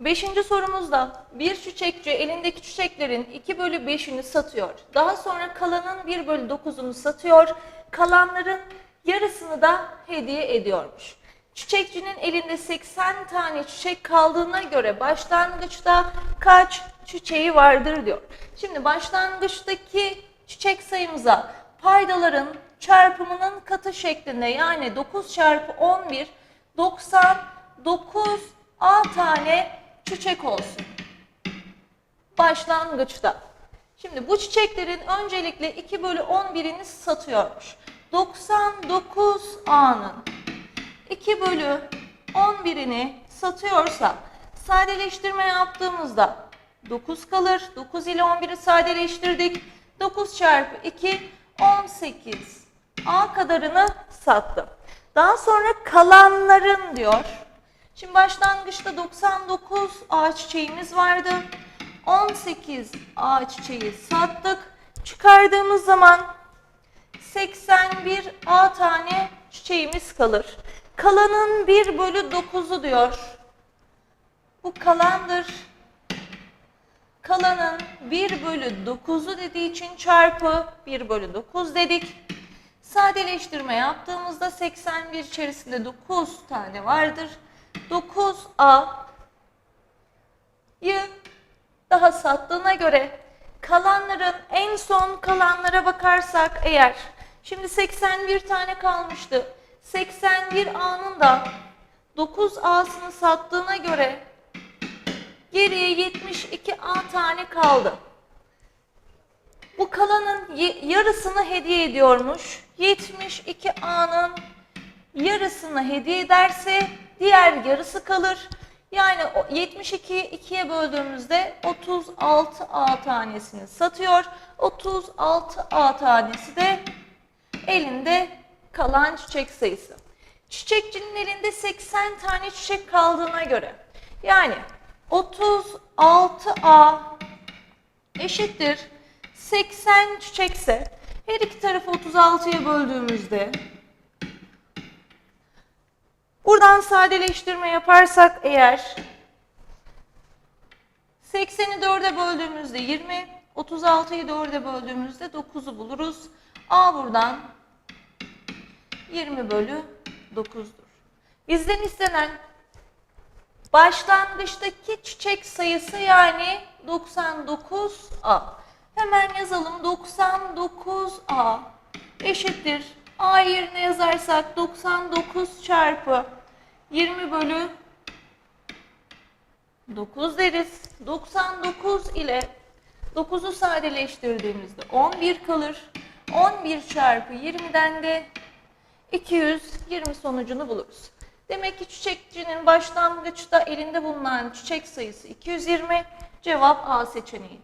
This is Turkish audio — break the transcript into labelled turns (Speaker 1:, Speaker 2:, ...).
Speaker 1: Beşinci sorumuzda bir çiçekçi elindeki çiçeklerin 2 bölü 5'ini satıyor. Daha sonra kalanın 1 bölü 9'unu satıyor. Kalanların yarısını da hediye ediyormuş. Çiçekçinin elinde 80 tane çiçek kaldığına göre başlangıçta kaç çiçeği vardır diyor. Şimdi başlangıçtaki çiçek sayımıza paydaların çarpımının katı şeklinde yani 9 çarpı 11 99 A tane çiçek olsun. Başlangıçta. Şimdi bu çiçeklerin öncelikle 2 bölü 11'ini satıyormuş. 99 A'nın 2 bölü 11'ini satıyorsa sadeleştirme yaptığımızda 9 kalır. 9 ile 11'i sadeleştirdik. 9 çarpı 2 18 A kadarını sattım. Daha sonra kalanların diyor. Şimdi başlangıçta 99 A çiçeğimiz vardı. 18 A çiçeği sattık. Çıkardığımız zaman 81 A tane çiçeğimiz kalır. Kalanın 1 bölü 9'u diyor. Bu kalandır. Kalanın 1 bölü 9'u dediği için çarpı 1 bölü 9 dedik. Sadeleştirme yaptığımızda 81 içerisinde 9 tane vardır. 9A yı daha sattığına göre kalanların en son kalanlara bakarsak eğer şimdi 81 tane kalmıştı. 81A'nın da 9A'sını sattığına göre geriye 72A tane kaldı. Bu kalanın yarısını hediye ediyormuş. 72A'nın yarısını hediye ederse diğer yarısı kalır. Yani o 72'yi 2'ye böldüğümüzde 36A tanesini satıyor. 36A tanesi de elinde kalan çiçek sayısı. Çiçekçinin elinde 80 tane çiçek kaldığına göre yani 36A eşittir 80 çiçekse her iki tarafı 36'ya böldüğümüzde buradan sadeleştirme yaparsak eğer 80'i 4'e böldüğümüzde 20, 36'yı 4'e böldüğümüzde 9'u buluruz. A buradan 20 bölü 9'dur. Bizden istenen başlangıçtaki çiçek sayısı yani 99A. Hemen yazalım 99A eşittir. A yerine yazarsak 99 çarpı 20 bölü 9 deriz. 99 ile 9'u sadeleştirdiğimizde 11 kalır. 11 çarpı 20'den de 220 sonucunu buluruz. Demek ki çiçekçinin başlangıçta elinde bulunan çiçek sayısı 220. Cevap A seçeneği.